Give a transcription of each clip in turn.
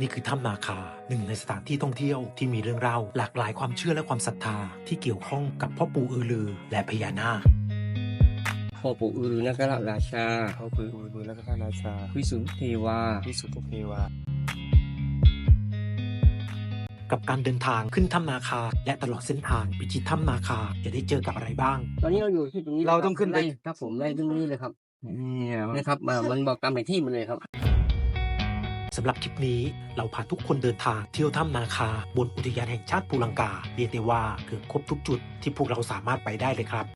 นี่คือถ้ำนาคาหนึ่งในสถานที่ท่องเที่ยวที่มีเรื่องเล่าหลากหลายความเชื่อและความศรัทธาที่เกี่ยวข้องกับพ่อปู่อือลือและพญานาคพ่อปู่อือรือนักราราชาเขาคืออุบุแล้วก็พระราชาวิสุทธิเทวาวิสุทธิเทวา กับการเดินทางขึ้นถ้ำนาคา และตลอดเส้นทางพิชิตถ้ำนาคาจะได้เจอกับอะไรบ้าง ตอนนี้เราอยู่ที่ตรงนี้เราต้องขึ้นไปไล่ครับผมไล่ขึ้นนี่เลยครับเนี่ยมันนะครับอ่ามันบอกตามแผนที่มันเลยครับ สำหรับคลิปนี้เราพาทุกคนเดินทางเที่ยวถ้ำนาคา บนอุทยานแห่งชาติภูลังกา เรียกได้ว่าเกือบครบทุกจุดที่พวกเราสามารถไปได้เลยครับ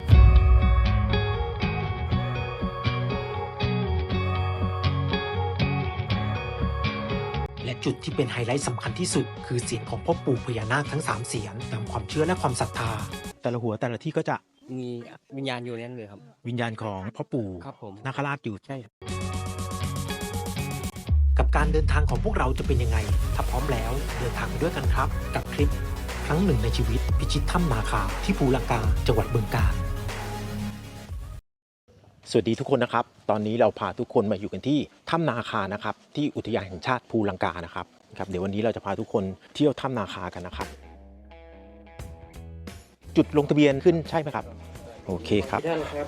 และจุดที่เป็นไฮไลท์สำคัญที่สุด คือเสียงของพ่อปู่พญานาคทั้ง 3 เสียงตามความเชื่อและความศรัทธา แต่ละหัวแต่ละที่ก็จะมีวิญญาณอยู่ในนั้นเลยครับ วิญญาณของพ่อปู่ครับผมนาคราชอยู่ใช่ กับการเดินทางของพวกเราจะเป็นยังไง ถ้าพร้อมแล้วเดินทางไปด้วยกันครับ กับคลิปครั้งหนึ่งในชีวิต พิชิตถ้ำนาคาที่ภูลังกาจังหวัดบึงกาฬสวัสดีทุกคนนะครับ ตอนนี้เราพาทุกคนมาอยู่กันที่ถ้ำนาคานะครับ ที่อุทยานแห่งชาติภูลังกานะครับครับ เดี๋ยววันนี้เราจะพาทุกคนเที่ยวถ้ำนาคากันนะครับ จุดลงทะเบียนขึ้นใช่ไหมครับ โอเคครับท่านครับ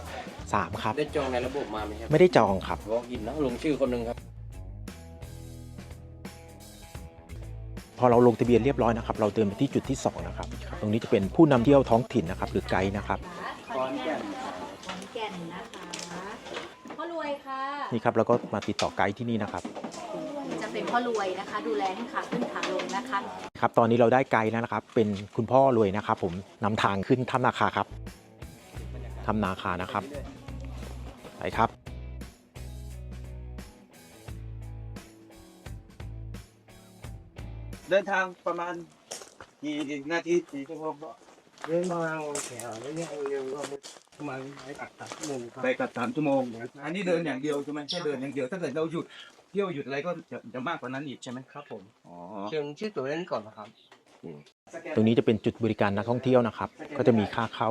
สามครับ ได้จองในระบบมาไหมครับ ไม่ได้จองครับ วอล์กอินนะลงชื่อคนหนึ่งครับ พอเราลงทะเบียนเรียบร้อยนะครับ เราเดินไปที่จุดที่2นะครับ ตรงนี้จะเป็นผู้นำเที่ยวท้องถิ่นนะครับ หรือไกด์นะครับขอนแก่นขอนแก่นนะคะพ่อรวยค่ะ นี่ครับแล้วก็มาติดต่อไกด์ที่นี่นะครับ จะเป็นพ่อรวยนะคะ ดูแลให้ขาขึ้นขาลงนะคะ ครับตอนนี้เราได้ไกด์แล้วนะครับ เป็นคุณพ่อรวยนะครับ ผมนำทางขึ้นถ้ำนาคาครับถ้ำนาคานะครับไปครับ เดินทางประมาณกี่นาทีกี่ชั่วโมงก็เดินมาแถวนี้เร็วก็ประมาณไอ้ตัดตัดหนึ่งครับไปกับสามชั่วโมง อันนี้เดินอย่างเดียวใช่ไหมแค่เดินอย่างเดียวถ้าเกิดเราหยุดเที่ยวหยุดอะไรก็จะจะมากกว่านั้นอีกใช่ไหมครับผมอ๋อเชิญชื่อตัวนั้นก่อนนะครับ ตรงนี้จะเป็นจุดบริการนักท่องเที่ยวนะครับ ก็จะมีค่าเข้า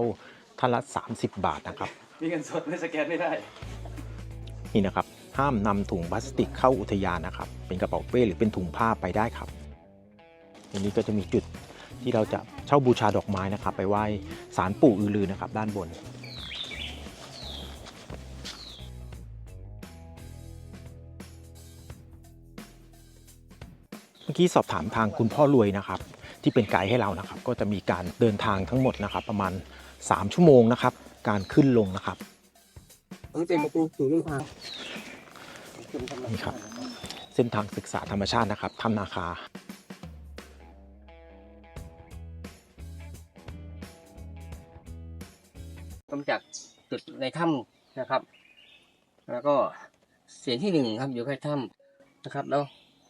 ท่านละ 30 บาทนะครับ มีเงินสดไม่สแกนไม่ได้ นี่นะครับ ห้ามนำถุงพลาสติกเข้าอุทยานนะครับ เป็นกระเป๋าเป้หรือเป็นถุงผ้าไปได้ครับ ทีนี้ก็จะมีจุดที่เราจะเช่าบูชาดอกไม้นะครับ ไปไหว้ศาลปู่อือลือนะครับ ด้านบนเมื่อกี้สอบถามทางคุณพ่อรวยนะครับ ที่เป็นไกด์ให้เรานะครับ ก็จะมีการเดินทางทั้งหมดนะครับ ประมาณ 3 ชั่วโมงนะครับ การขึ้นลงนะครับนี่เป็นประตูสู่เรื่องทางนี่ครับ เส้นทางศึกษาธรรมชาตินะครับถ้ำนาคา กำจัดจุดในถ้ำนะครับ แล้วก็เสียงที่หนึ่งครับอยู่ใกล้ถ้ำนะครับ แล้ว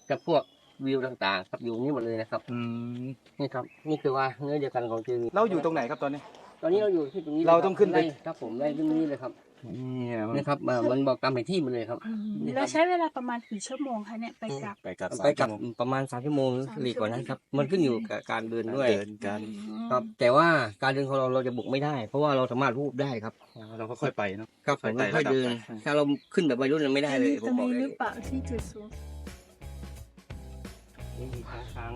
กับพวกวิวต่างๆ ครับอยู่นี่หมดเลยนะครับอืมนี่ครับ นี่คือว่าเนื้อเดียวกันของจริงเราอยู่ตรงไหนครับตอนนี้ ตอนนี้เราอยู่ที่ตรงนี้เราต้องขึ้นไปล่ครับผมไล่ขึ้นนี่เลยครับ เนี่ยมันนี่ครับอ่ามันบอกตามแผนที่มันเลยครับ นี่ครับเราใช้เวลาประมาณกี่ชั่วโมงคะเนี่ยไปกลับ ไปกับไปกลับประมาณสามชั่วโมงหรือหลีกกว่านั้นครับมันขึ้นอยู่กับการเดินด้วย เดินกันครับ แต่ว่าการเดินของเราเราจะบุกไม่ได้ เพราะว่าเราสามารถรูปได้ครับ เราก็ค่อยไปเนาะ ครับผมไปไต่ค่อยๆเดินระดับไปถ้าเราขึ้นแบบวัยรุ่นมันไม่ได้เลยผตรมงบอกนี้เลยหรือเปล่าที่จุดสูง นี่มีทางทาง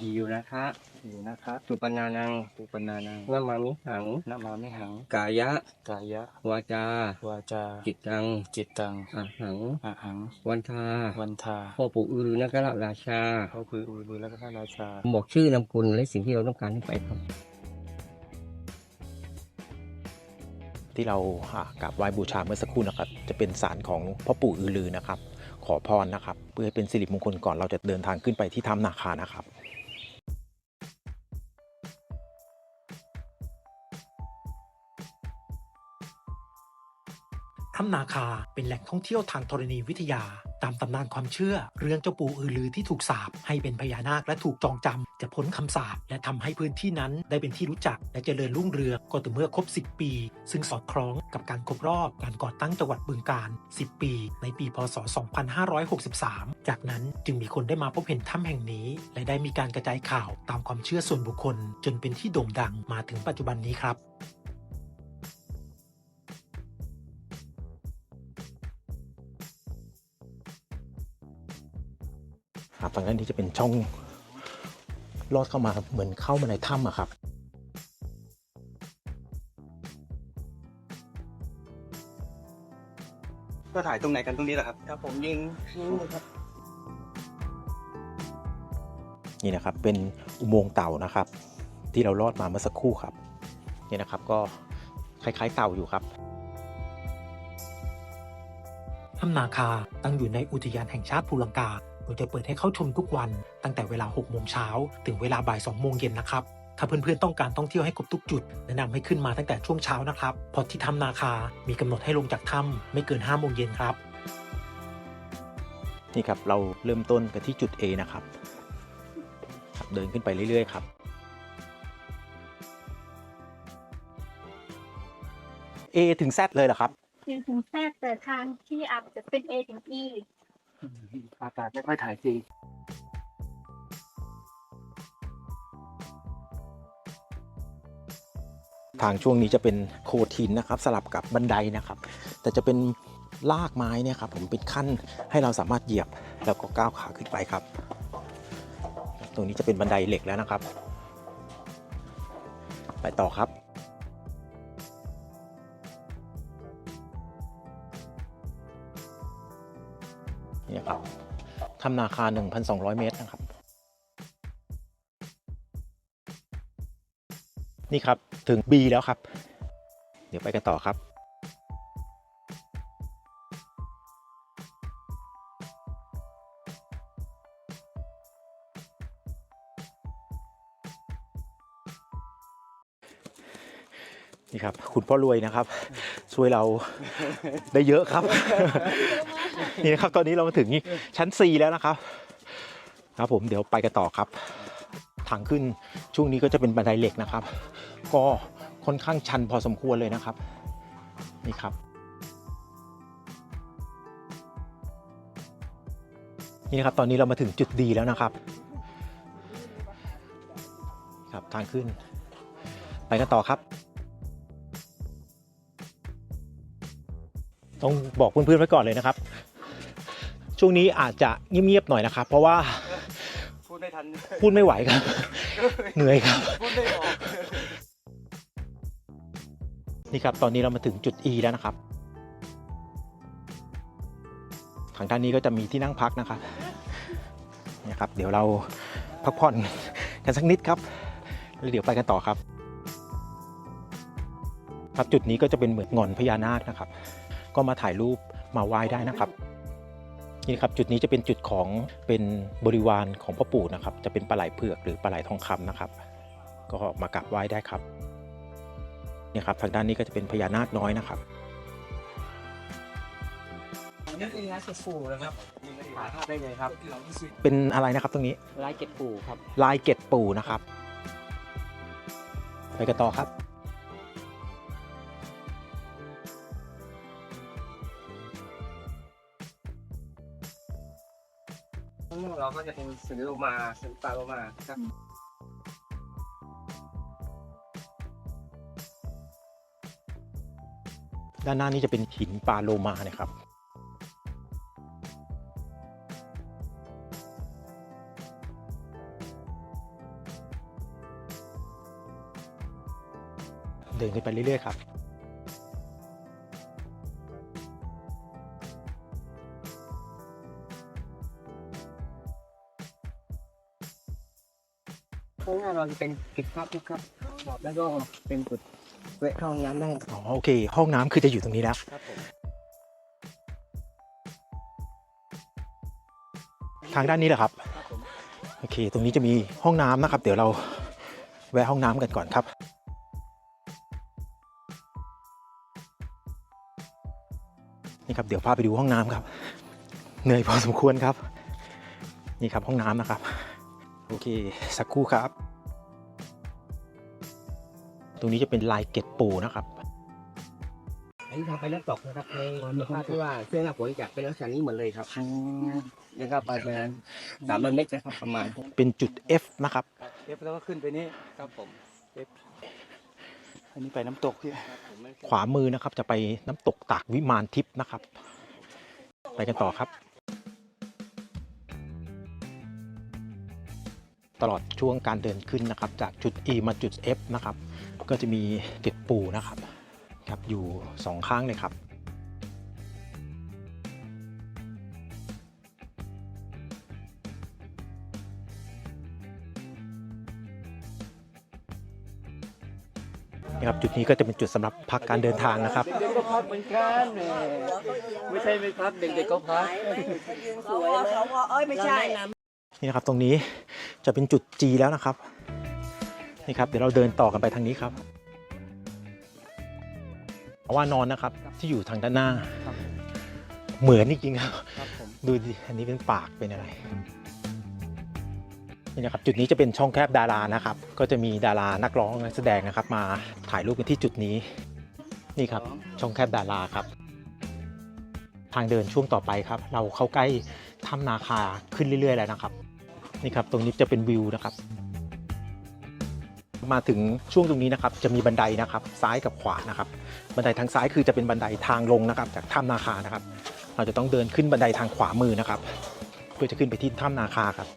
ที่อยู่นะคะอยู่นะครับสุปนานังปุปนานังนามามิหังนามาไม่หัง กายะ กายะ วาจา วาจา จิตตังจิตตังอาหัง อะหัง วันทาวันทาพ่อปู่อือรือนักราราชาเขาคืออุบุแล้วก็พระราชา บอกชื่อนามกุลและสิ่งที่เราต้องการให้ไปครับ ที่เราอ่ากราบไหว้บูชาเมื่อสักครู่นะครับ จะเป็นศาลของพ่อปู่อือลือนะครับ ขอพรนะครับ เพื่อเป็นสิริมงคลก่อนเราจะเดินทางขึ้นไปที่ถ้ำนาคานะครับ ถ้ำนาคาเป็นแหล่งท่องเที่ยวทางธรณีวิทยา ตามตำนานความเชื่อ เรื่องเจ้าปู่อือลือที่ถูกสาปให้เป็นพญานาคและถูกจองจำจะพ้นคำสาปและทำให้พื้นที่นั้นได้เป็นที่รู้จัก และเจริญรุ่งเรืองก็ต่อเมื่อครบ 10 ปี ซึ่งสอดคล้องกับการครบรอบการก่อตั้งจังหวัดบึงกาฬ10 ปี ในปีพศ 2563 จากนั้นจึงมีคนได้มาพบเห็นถ้ำแห่งนี้ และได้มีการกระจายข่าวตามความเชื่อส่วนบุคคล จนเป็นที่โด่งดังมาถึงปัจจุบันนี้ครับ คครับทางด้านนี้จะเป็นช่องลอดเข้ามาเหมือนเข้ามาในถ้ำอะครับก็ถ่ายตรงไหนกันตรงนี้แหละครับครับผมยืนนี่ครับ นี่นะครับเป็นอุโมงค์เต่านะครับ ที่เราลอดมาเมื่อสักครู่ครับนี่นะครับก็คล้ายๆเต่าอยู่ครับถ้ำนาคาตั้งอยู่ในอุทยานแห่งชาติภูลังกา โดยจะเปิดให้เข้าชมทุกวัน ตั้งแต่เวลา 6 โมงเช้าถึงเวลาบ่าย 2 โมงเย็นนะครับ ถ้าเพื่อนๆต้องการท่องเที่ยวให้ครบทุกจุด แนะนำให้ขึ้นมาตั้งแต่ช่วงเช้านะครับเพราะที่ถ้ำนาคา มีกำหนดให้ลงจากถ้ำไม่เกิน 5 โมงเย็นครับ นี่ครับเราเริ่มต้นกันที่จุด A นะครับครับเดินขึ้นไปเรื่อยๆครับ A ถึง Z เลยเหรอครับจริงๆแทรกแต่ทางที่อัพจะเป็น A ถึง E อากาศไม่ค่อยถ่ายจริงทางช่วงนี้จะเป็นโขดหินนะครับ สลับกับบันไดนะครับ แต่จะเป็นลากไม้เนี่ยครับผมเป็นขั้นให้เราสามารถเหยียบแล้วก็ก้าวขาขึ้นไปครับ ตรงนี้จะเป็นบันไดเหล็กแล้วนะครับ ไปต่อครับ ทำนาคา 1,200 เมตรนะครับ นี่ครับถึง B แล้วครับ เดี๋ยวไปกันต่อครับนี่ครับ คุณพ่อรวยนะครับ ช่วยเราได้เยอะครับ นี่นะครับตอนนี้เรามาถึงชั้น 4 แล้วนะครับ ครับผมเดี๋ยวไปกันต่อครับทางขึ้นช่วงนี้ก็จะเป็นบันไดเหล็กนะครับ ก็ค่อนข้างชันพอสมควรเลยนะครับ นี่ครับ นี่นะครับตอนนี้เรามาถึงจุดดีแล้วนะครับ ครับทางขึ้น ไปกันต่อครับ ต้องบอกเพื่อนๆไว้ก่อนเลยนะครับ ช่วงนี้อาจจะเงียบๆหน่อยนะครับ เพราะว่าพูดไม่ทันพูดไม่ไหวครับ เหนื่อยครับพูดไม่ออกนี่ครับตอนนี้เรามาถึงจุด E แล้วนะครับ ทางด้านนี้ก็จะมีที่นั่งพักนะครับเนี่ยครับ เดี๋ยวเราพักผ่อนกันสักนิดครับแล้วเดี๋ยวไปกันต่อครับ ครับจุดนี้ก็จะเป็นเหมือนงอนพญานาคนะครับ ก็มาถ่ายรูปมาไหว้ได้นะครับนี่ครับจุดนี้จะเป็นจุดของเป็นบริวารของพ่อปู่นะครับ จะเป็นปลาไหลเผือกหรือปลาไหลทองคำนะครับ ก็มากราบไหว้ได้ครับเนี่ยครับทางด้านนี้ก็จะเป็นพญานาคน้อยนะครับนี่คือร้านเก็บปูนะครับถ่ายภาพได้เลยครับ เป็นอะไรนะครับตรงนี้ร้านเก็บปูครับลายเกตปูนะครับ ไปกันต่อครับ เราก็จะเป็นศิลปมาศิลปะโลมาครับด้านหน้านี้จะเป็นหินปลาโลมาเนี่ยครับเดินขึ้นไปเรื่อยๆครับ เราจะเป็นกิจภาพนะครับ แล้วก็เป็นจุดเวะเข้าห้องน้ำได้อ๋อโอเค ห้องน้ำคือจะอยู่ตรงนี้แล้ว ครับผมทางด้านนี้แหละครับ ครับผมโอเค ตรงนี้จะมีห้องน้ำนะครับ เดี๋ยวเราแวะห้องน้ำกันก่อนครับ นี่ครับ เดี๋ยวพาไปดูห้องน้ำครับ เหนื่อยพอสมควรครับ นี่ครับห้องน้ำนะครับ โอเค สักครู่ครับ ตรงนี้จะเป็นลายเกตปูนะครับอันนี้ทำไปแล้วตกนะครับในภาพที่ว่าเสื้อหน้าฝนจะเป็นลักษณะนี้หมดเลยครับนี่ครับไปประมาณสามร้อยเมตรนะครับประมาณ เป็นจุด F นะครับเอฟแล้วก็ขึ้นไปนี่ครับผมอันนี้ไปน้ำตกที่ขวามือนะครับจะไปน้ำตกตากวิมานทิพย์นะครับ ไปกันต่อครับ ตลอดช่วงการเดินขึ้นนะครับ จากจุด E มาจุด F นะครับ ก็จะมีเกล็ดปูนะครับครับอยู่สองข้างเลยครับนะครับจุดนี้ก็จะเป็นจุดสำหรับพักการเดินทางนะครับเด็กๆก็พักเหมือนกันแหมไม่ใช่ไหมครับเด็กๆก็พักสวยเลยเอ้ยไม่ใช่นี่นะครับตรงนี้จะเป็นจุด G แล้วนะครับ นี่ครับเดี๋ยวเราเดินต่อกันไปทางนี้ครับว่านอนนะครับที่อยู่ทางด้านหน้า ครับ เหมือนจริงๆครับ ครับผม ดูดิอันนี้เป็นปากเป็นอะไรนี่นะครับจุดนี้จะเป็นช่องแคบดารานะครับ ก็จะมีดารานักร้องนักแสดงนะครับ มาถ่ายรูปกันที่จุดนี้ นี่ครับช่องแคบดาราครับ ทางเดินช่วงต่อไปครับ เราเข้าใกล้ถ้ำนาคาขึ้นเรื่อยๆแล้วนะครับ นี่ครับ ตรงนี้จะเป็นวิวนะครับ มาถึงช่วงตรงนี้นะครับจะมีบันไดนะครับซ้ายกับขวานะครับบันไดทางซ้ายคือจะเป็นบันไดทางลงนะครับจากถ้ำนาคานะครับ เราจะต้องเดินขึ้นบันไดทางขวามือนะครับ เพื่อจะขึ้นไปที่ถ้ำนาคาครับ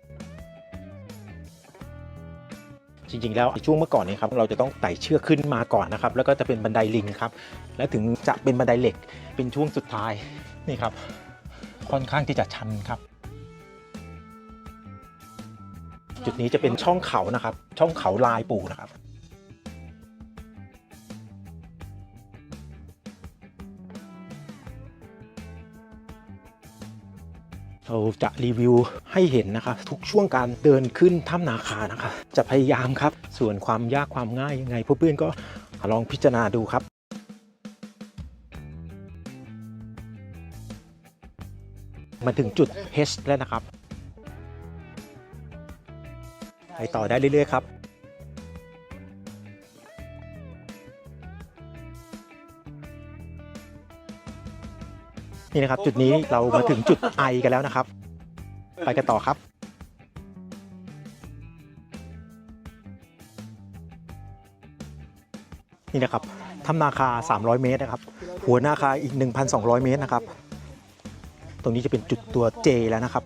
จริงๆแล้วช่วงเมื่อก่อนนี้ครับเราจะต้องไต่เชือกขึ้นมาก่อนนะครับ แล้วก็จะเป็นบันไดลิงครับและถึงจะเป็นบันไดเหล็กเป็นช่วงสุดท้ายนี่ครับ ค่อนข้างที่จะชันครับ จุดนี้จะเป็นช่องเขานะครับ ช่องเขาลายปูนะครับเราจะรีวิวให้เห็นนะครับ ทุกช่วงการเดินขึ้นถ้ำนาคานะครับจะพยายามครับ ส่วนความยากความง่ายยังไงเพื่อนๆก็ลองพิจารณาดูครับมาถึงจุด H แล้วนะครับ ต่อได้เรื่อยๆครับนี่นะครับจุดนี้เรามาถึงจุด I กันแล้วนะครับ ไปกันต่อครับ นี่นะครับถ้ำนาคา 300 เมตรนะครับ หัวนาคาอีก 1,200 เมตรนะครับ ตรงนี้จะเป็นจุดตัว J แล้วนะครับ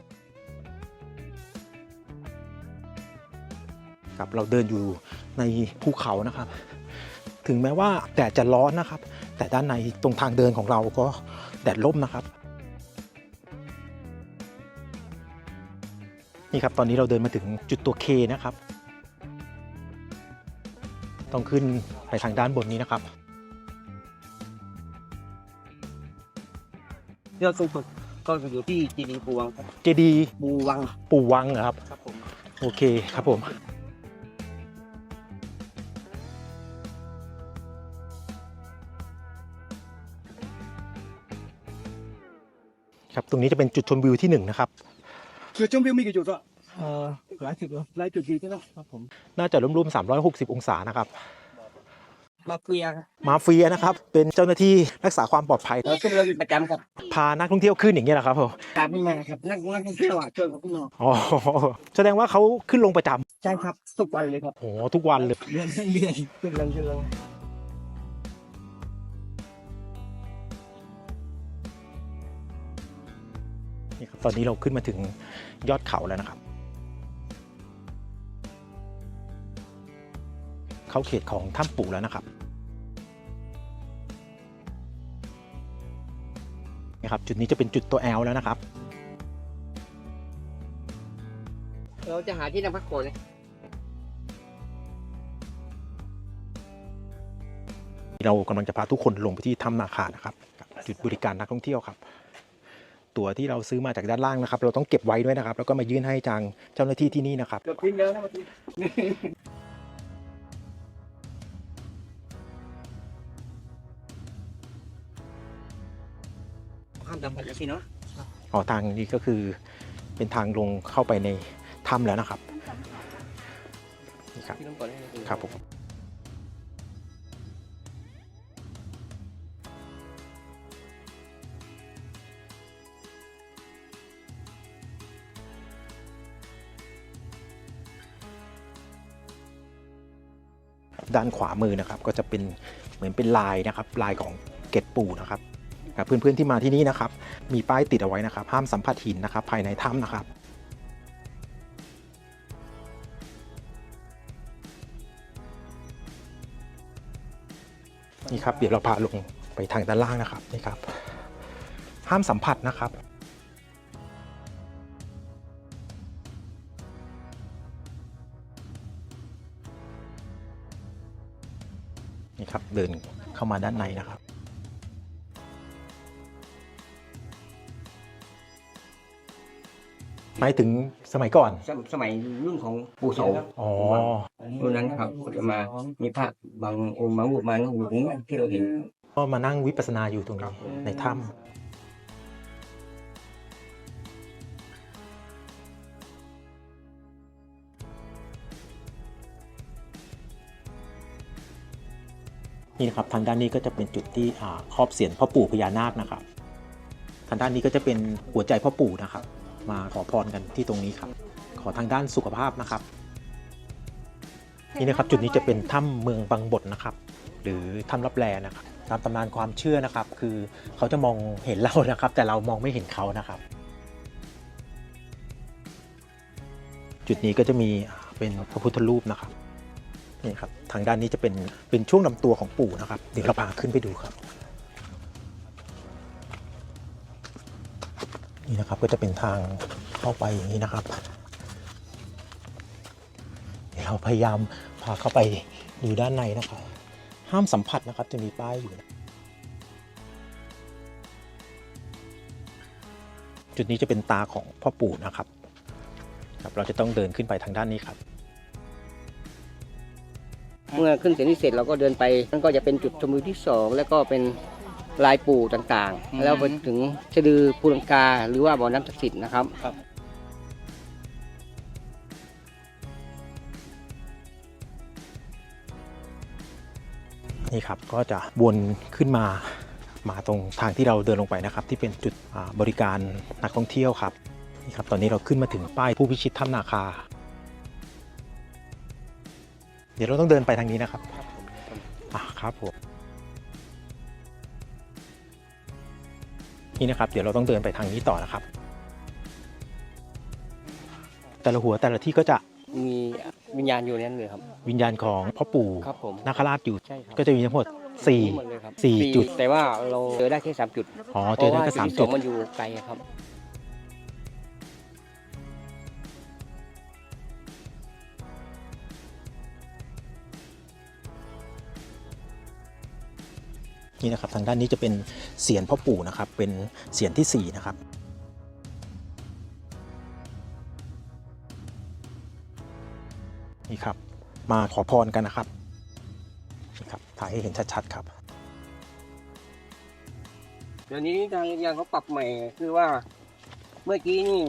เราเดินอยู่ในภูเขานะครับ ถึงแม้ว่าแดดจะร้อนนะครับ แต่ด้านในตรงทางเดินของเราก็แดดร่มนะครับ นี่ครับตอนนี้เราเดินมาถึงจุดตัว K นะครับ ต้องขึ้นไปทางด้านบนนี้นะครับเที่ยวสูงสุดก็อยู่ที่จีดีปูวังครับเจดีย์ปูวังปู่วังเหรอครับ ครับผม โอเคครับผม ตรงนี้จะเป็นจุดชมวิวที่หนึ่งนะครับคือชมวิวมีกี่จุดอะเอ่อหลายจุดเลยหลายจุดดีใช่ไหมครับผมน่าจะรวมๆ360องศานะครับมาเฟียครับมาเฟียนะครับ เป็นเจ้าหน้าที่รักษาความปลอดภัยเราขึ้นเรืออยู่ประจำครับ พานักท่องเที่ยวขึ้นอย่างนี้ยแหละครับผมตามขึ้นมาครับนักนักท่องเที่ยวอะช่วยเขาขึ้นมาอ๋อแสดงว่าเขาขึ้นลงประจใช่ครับทุกวันเลยครับำโอ้โหทุกวันเลยเรียนเรียนขึ้นเรือขึ้น ตอนนี้เราขึ้นมาถึงยอดเขาแล้วนะครับ เข้าเขตของถ้ำปู่แล้วนะครับนี่ครับ จุดนี้จะเป็นจุดตัว L แล้วนะครับ เราจะหาที่นั่งพักผ่อนเลยเรากำลังจะพาทุกคนลงไปที่ถ้ำนาคานะครับกับจุดบริการนักท่องเที่ยวครับ ตั๋วที่เราซื้อมาจากด้านล่างนะครับ เราต้องเก็บไว้ด้วยนะครับ แล้วก็มายื่นให้ทางเจ้าหน้าที่ที่นี่นะครับ เกือบทิ้งแล้วนะเมื่อกี้ข้ามดำผัดแล้วสิเนาะอ๋อทางนี้ก็คือเป็นทางลงเข้าไปในถ้ำแล้วนะครับ นี่ครับ ที่น้ำก่อนได้เลยครับผม ด้านขวามือนะครับ ก็จะเป็นเหมือนเป็นลายนะครับ ลายของเกตปูนะครับเพื่อนๆที่มาที่นี่นะครับ มีป้ายติดเอาไว้นะครับ ห้ามสัมผัสหินนะครับ ภายในถ้ำนะครับนี่ครับเดี๋ยวเราพาลงไปทางด้านล่างนะครับนี่ครับ ห้ามสัมผัสนะครับ เดินเข้ามาด้านในนะครับหมายถึงสมัยก่อน สมสมัยรุ่นของปู่โสมอ๋อ รุ่นนั้นครับจะมามีพระบางองค์บางรูปมาอยู่ตรงนี้ที่เราเห็น ก็มานั่งวิปัสสนาอยู่ตรงนี้ในถ้ำ นี่นะครับทางด้านนี้ก็จะเป็นจุดที่ครอบเสียนพ่อปู่พญานาคนะครับ ทางด้านนี้ก็จะเป็นหัวใจพ่อปู่นะครับ มาขอพรกันที่ตรงนี้ครับ ขอทางด้านสุขภาพนะครับ นี่นะครับจุดนี้จะเป็นถ้ำเมืองบางบดนะครับ หรือถ้ำรับแลนะครับตามตำนานความเชื่อนะครับ คือเขาจะมองเห็นเรานะครับ แต่เรามองไม่เห็นเขานะครับ จุดนี้ก็จะมีเป็นพระพุทธรูปนะครับ นี่ครับทางด้านนี้จะเป็นเป็นช่วงลำตัวของปู่นะครับ เดี๋ยวเราพาขึ้นไปดูครับ นี่นะครับก็จะเป็นทางเข้าไปอย่างนี้นะครับ เดี๋ยวเราพยายามพาเข้าไปดูด้านในนะครับ ห้ามสัมผัสนะครับจะมีป้ายอยู่นะจุดนี้จะเป็นตาของพ่อปู่นะครับครับ เราจะต้องเดินขึ้นไปทางด้านนี้ครับ เมื่อขึ้นเสร็จนี่เสร็จเราก็เดินไปนั่นก็จะเป็นจุดชมวิวที่สองแล้วก็เป็นลายปู่ต่างๆ แล้วไปถึงสะดือภูลังกา หรือว่าบ่อน้ำศักดิ์สิทธิ์นะครับนี่ครับก็จะวนขึ้นมามาตรงทางที่เราเดินลงไปนะครับ ที่เป็นจุดอ่าบริการนักท่องเที่ยวครับนี่ครับตอนนี้เราขึ้นมาถึงป้ายผู้พิชิตถ้ำนาคา เดี๋ยวเราต้องเดินไปทางนี้นะครับอะครับผมนี่นะครับ เดี๋ยวเราต้องเดินไปทางนี้ต่อนะครับ แต่ละหัวแต่ละที่ก็จะมีวิญญาณอยู่ในนั้นเลยครับ วิญญาณของพ่อปู่ครับผมนาคราชอยู่ใช่ครับก็จะมีทั้งหมดสี่หมดเลยครับสี่จุด แต่ว่าเราเจอได้แค่สามจุดอ๋อเจอได้แค่สามเพจุระดว่ที่องมันอยู่ไกลครับ นี่นะครับทางด้านนี้จะเป็นเสียนพ่อปู่นะครับ เป็นเสียนที่สี่นะครับนี่ครับ มาขอพรกันนะครับนี่ครับถ่ายให้เห็นชัดๆครับเดี๋ยวนี้ทางยางเขาปรับใหม่คือว่า เมื่อกี้นี่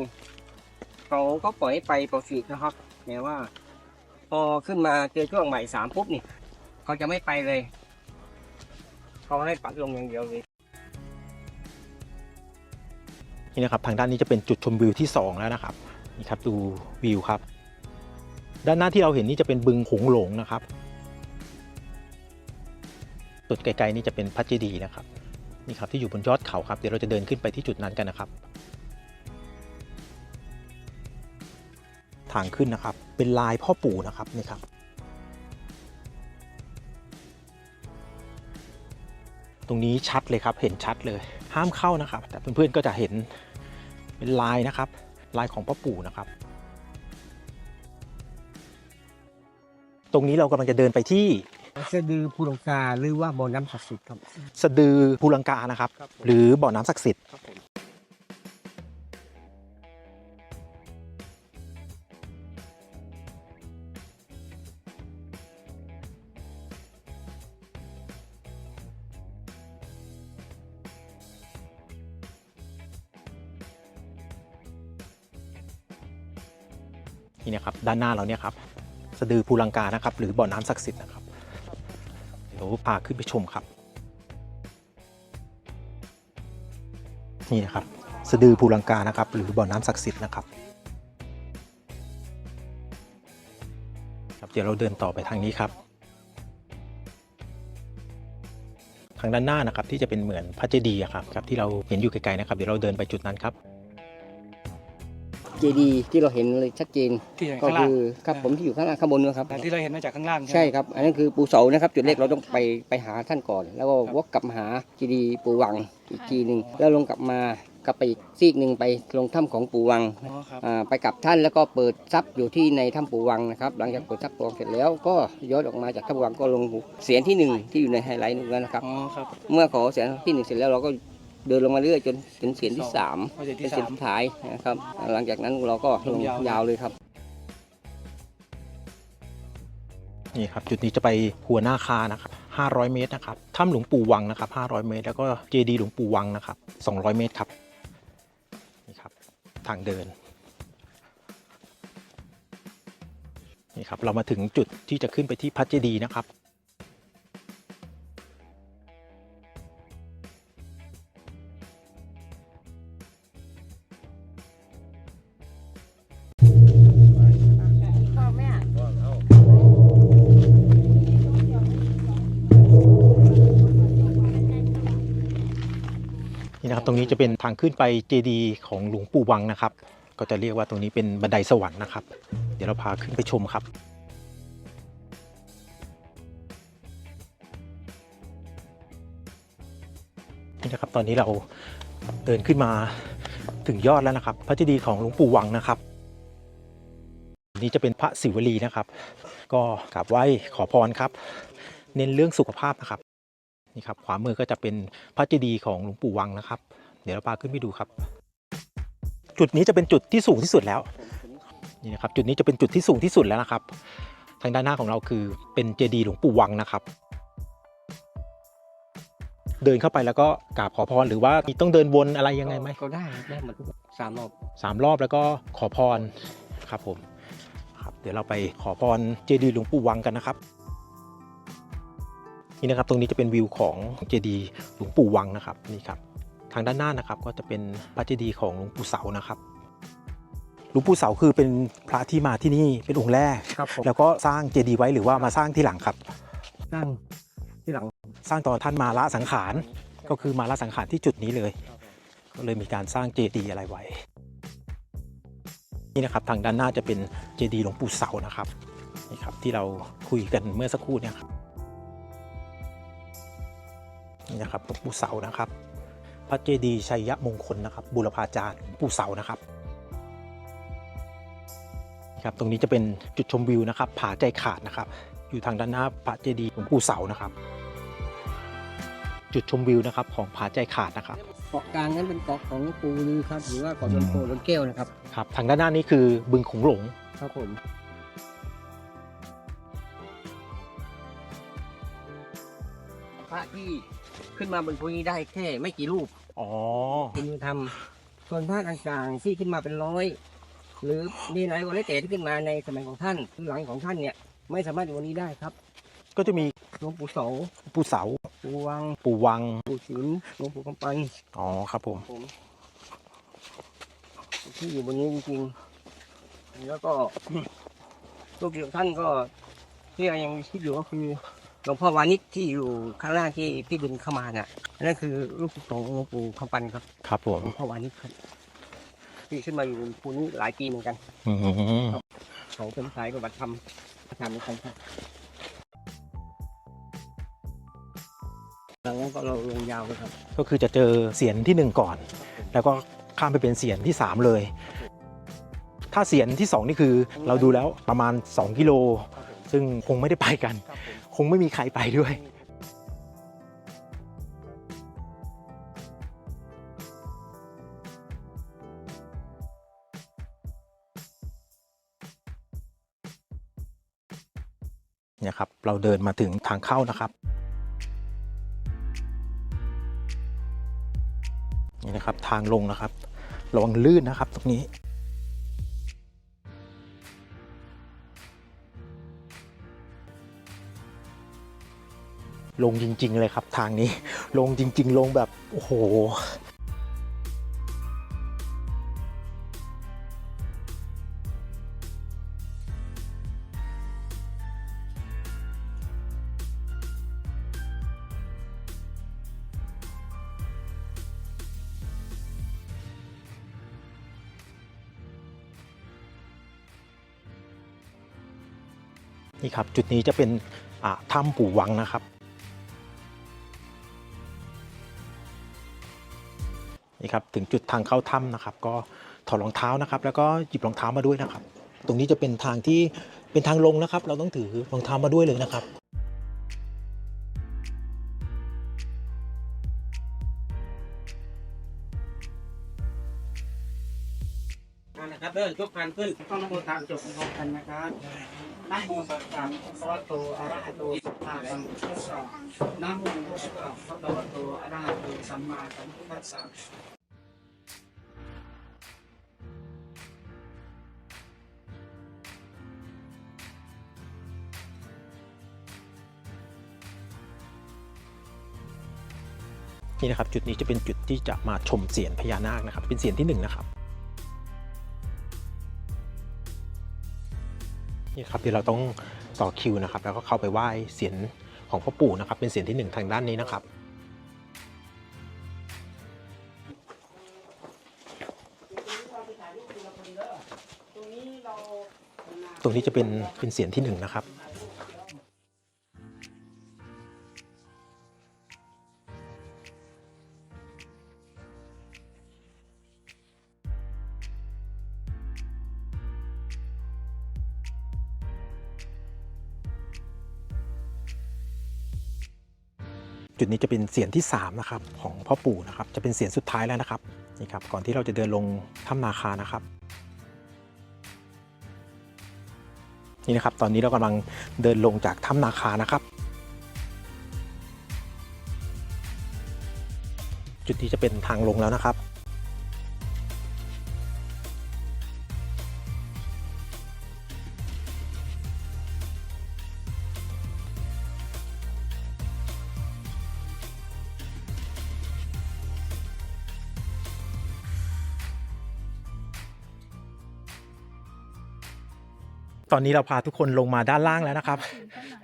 เขาก็ปล่อยให้ไปปกตินะครับแต่ว่า พอขึ้นมาเจอช่วงใหม่สามปุ๊บนี่เขาจะไม่ไปเลย เขาให้ปัดลงอย่างเดียวเลยนี่นะครับทางด้านนี้จะเป็นจุดชมวิวที่สองแล้วนะครับนี่ครับดูวิวครับ ด้านหน้าที่เราเห็นนี่จะเป็นบึงหงหลงนะครับจุดไกลๆนี่จะเป็นพระเจดีย์นะครับนี่ครับที่อยู่บนยอดเขาครับเดี๋ยวเราจะเดินขึ้นไปที่จุดนั้นกันนะครับ ทางขึ้นนะครับ เป็นลายพ่อปู่นะครับนี่ครับ ตรงนี้ชัดเลยครับ เห็นชัดเลย ห้ามเข้านะครับ แต่เพื่อนๆก็จะเห็นเป็นลายนะครับ ลายของพ่อปู่นะครับ ตรงนี้เรากำลังจะเดินไปที่สะดือภูลังกาหรือว่าบ่อน้ำศักดิ์สิทธิ์ครับ สะดือภูลังกานะครับ หรือบ่อน้ำศักดิ์สิทธิ์ ด้านหน้าเราเนี่ยครับสะดือภูลังกานะครับ หรือบ่อน้ำศักดิ์สิทธิ์นะครับ เดี๋ยวพาขึ้นไปชมครับ นี่นะครับสะดือภูลังกานะครับ หรือบ่อน้ำศักดิ์สิทธิ์นะครับครับ เดี๋ยวเราเดินต่อไปทางนี้ครับ ทางด้านหน้านะครับที่จะเป็นเหมือนพระเจดีย์ครับครับที่เราเห็นอยู่ไกลๆนะครับ เดี๋ยวเราเดินไปจุดนั้นครับ เจดีที่เราเห็นเลยชัดเจนที่อยู่ก็ข้างล่าง คือครับผมที่อยู่ข้างล่างข้างบนนะครับที่เราเห็นมาจากข้างล่างใช่ไหม ครับ อันนั้นคือปูเสานะครับ จุดแรกเราต้องไปไปหาท่านก่อน แล้วก็วกกลับมาหาเจดีย์ปูวังอีกทีหนึ่งแล้วลงกลับมากลับไปอีกซีกหนึ่งไปลงถ้ำของปูวัง อ๋อครับ อ่าไปกับท่านแล้วก็เปิดทรัพย์อยู่ที่ในถ้ำปูวังนะครับ หลังจากเปิดทรัพย์ปูวังเสร็จแล้วก็ย้อนออกมาจากถ้ำปูวังก็ลงเสียงที่หนึ่งที่อยู่ในไฮไลท์นั้นนะครับ อ๋อครับ เมื่อขอเสียงที่หนึ่งเสร็จแล้วเราก็ เดินลงมาเรื่อยจนถึงเสียงที่สามพอเสร็จเป็ที่นเสียสางมสุดท้ายนะครับหลังจากนั้นเราก็ลงลงยาวยาวเลยครับนี่ครับจุดนี้จะไปหัวหน้าคานะครับ 500 เมตรนะครับถ้ำหลวงปู่วังนะครับ 500 เมตร แล้วก็เจดีย์หลวงปู่วังนะครับ 200 เมตรครับนี่ครับทางเดินนี่ครับเรามาถึงจุดที่จะขึ้นไปที่พระเจดีย์นะครับ นี้จะเป็นทางขึ้นไปเจดีย์ของหลวงปู่วังนะครับ ก็จะเรียกว่าตรงนี้เป็นบันไดสวรรค์นะครับ เดี๋ยวเราพาขึ้นไปชมครับนี่นะครับตอนนี้เราเดินขึ้นมาถึงยอดแล้วนะครับ พระเจดีย์ของหลวงปู่วังนะครับนี่จะเป็นพระศิวลีนะครับ ก็กราบไหว้ขอพรครับ เน้นเรื่องสุขภาพนะครับนี่ครับขวามือก็จะเป็นพระเจดีย์ของหลวงปู่วังนะครับ เดี๋ยวเราพาขึ้นไปดูครับ จุดนี้จะเป็นจุดที่สูงที่สุดแล้วนี่นะครับจุดนี้จะเป็นจุดที่สูงที่สุดแล้วนะครับ ทางด้านหน้าของเราคือเป็นเจดีย์หลวงปู่วังนะครับ เดินเข้าไปแล้วก็กราบขอพรหรือว่ามีต้องเดินวนอะไรยังไงไหมก็ได้ได้หมดทุกสามรอบสามรอบแล้วก็ขอพรครับผมครับ เดี๋ยวเราไปขอพรเจดีย์หลวงปู่วังกันนะครับนี่นะครับตรงนี้จะเป็นวิวของเจดีย์หลวงปู่วังนะครับนี่ครับทางด้านหน้านะครับ ก็จะเป็นพระเจดีย์ของหลวงปู่เสานะครับหลวงปู่เสาคือเป็นพระที่มาที่นี่เป็นองค์แรก ครับผมแล้วก็สร้างเจดีย์ไว้หรือว่ามาสร้างที่หลังครับตั้งที่หลังสร้างตอนท่านมาละสังขารก็คือมาละสังขารที่จุดนี้เลย ก็เลยมีการสร้างเจดีย์อะไรไว้ นี่นะครับทางด้านหน้าจะเป็นเจดีย์หลวงปู่เสานะครับนี่ครับที่เราคุยกันเมื่อสักครู่เนี่ยครับนี่นะครับหลวงปู่เสานะครับ พระเจดีย์ชัยมงคลนะครับบุรพาจารย์หลวงปู่เสานะครับครับตรงนี้จะเป็นจุดชมวิวนะครับผาใจขาดนะครับ อยู่ทางด้านหน้าพระเจดีย์หลวงปู่เสานะครับ จุดชมวิวนะครับของผาใจขาดนะครับเกาะกลางนั้นเป็นเกาะของปูลือครับหรือว่าเกาะต้นโพต้นแก้วนะครับครับทางด้านหน้านี้คือบึงขงหลงครับผมพระที่ ขึ้นมาบนภูนี้ได้แค่ไม่กี่รูปอ๋อ เป็นมือทำส่วนพระต่างๆที่ขึ้นมาเป็นร้อย หรือนี่ไหนก็แล้วแต่ที่ขึ้นมาในสมัยของท่านหลังของท่านเนี่ยไม่สามารถอยู่บนนี้ได้ครับก็จะมีหลวงปู่โสปู่เสาปู่วังปู่วังปู่ศิลป์หลวงปู่กำปันอ๋อครับผม ผมที่อยู่บนนี้จริงๆแล้วก็ ลูกศิษย์ของท่านก็ที่ยังมีชีวิตอยู่ก็คือ หลวงพ่อวานิชที่อยู่ข้างล่างที่พี่ดึงเข้ามาน่ะอันนั่นคือลูกศิษย์ของหลวงปู่คำปันครับครับผมหลวงพ่อวานิชครับที่ขึ้นมาอยู่บนภูนี้หลายปีเหมือนกันอืมเขาเป็นสายปฏิบัติธรรมประจำเหมือนกันครับหลังนั้นก็เราลงยาวเลยครับ ก็คือจะเจอเสียนที่หนึ่งก่อน แล้วก็ข้ามไปเป็นเสียนที่สามเลย ถ้าเสียนที่สองนี่คือเราดูแล้วประมาณ 2 กิโล ซึ่งคงไม่ได้ไปกัน ครับผม คงไม่มีใครไปด้วยเนี่ยครับเราเดินมาถึงทางเข้านะครับนี่นะครับทางลงนะครับระวังลื่นนะครับตรงนี้ ลงจริง ๆ เลยครับทางนี้ลงจริง ๆ ลงแบบโอ้โหนี่ครับจุดนี้จะเป็นถ้ำปู่วังนะครับ นี่ครับถึงจุดทางเข้าถ้ำนะครับ ก็ถอดรองเท้านะครับ แล้วก็หยิบรองเท้ามาด้วยนะครับ ตรงนี้จะเป็นทางที่เป็นทางลงนะครับ เราต้องถือรองเท้ามาด้วยเลยนะครับนะครับเดินยกกันขึ้นต้องนโมตามจบพร้อมกันนะครับนะโมตัสสะภะคะวะโตอะระหะโตสัมมาสัมพุทธัสสะนะโมตัสสะภะคะวะโตอะระหะโตสัมมาสัมพุทธัสสะ นี่นะครับจุดนี้จะเป็นจุดที่จะมาชมเสียนพญานาคนะครับ เป็นเสียนที่หนึ่งนะครับนี่ครับเดี๋ยวเราต้องต่อคิวนะครับ แล้วก็เข้าไปไหว้เสียนของพ่อปู่นะครับ เป็นเสียนที่หนึ่งทางด้านนี้นะครับตรงนี้จะเป็นเป็นเสียนที่หนึ่งนะครับ ดนี้จะเป็นเสียนที่3นะครับของพ่อปู่นะครับ จะเป็นเสียนสุดท้ายแล้วนะครับนี่ครับก่อนที่เราจะเดินลงถ้ำนาคานะครับนี่นะครับ ตอนนี้เรากำลังเดินลงจากถ้ำนาคานะครับ จุดนี้จะเป็นทางลงแล้วนะครับ อนนี้เราพาทุกคนลงมาด้านล่างแล้วนะครับ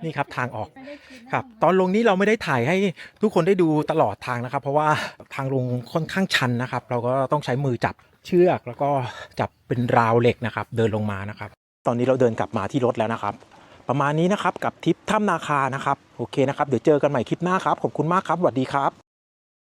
นี่ครับทางออกครับ ตอนลงนี้เราไม่ได้ถ่ายให้ทุกคนได้ดูตลอดทางนะครับ เพราะว่าทางลงค่อนข้างชันนะครับ เราก็ต้องใช้มือจับเชือกแล้วก็จับเป็นราวเหล็กนะครับ เดินลงมานะครับ ตอนนี้เราเดินกลับมาที่รถแล้วนะครับ ประมาณนี้นะครับกับทริปถ้ำนาคานะครับโอเคนะครับเดี๋ยวเจอกันใหม่คลิปหน้าครับขอบคุณมากครับสวัสดีครับ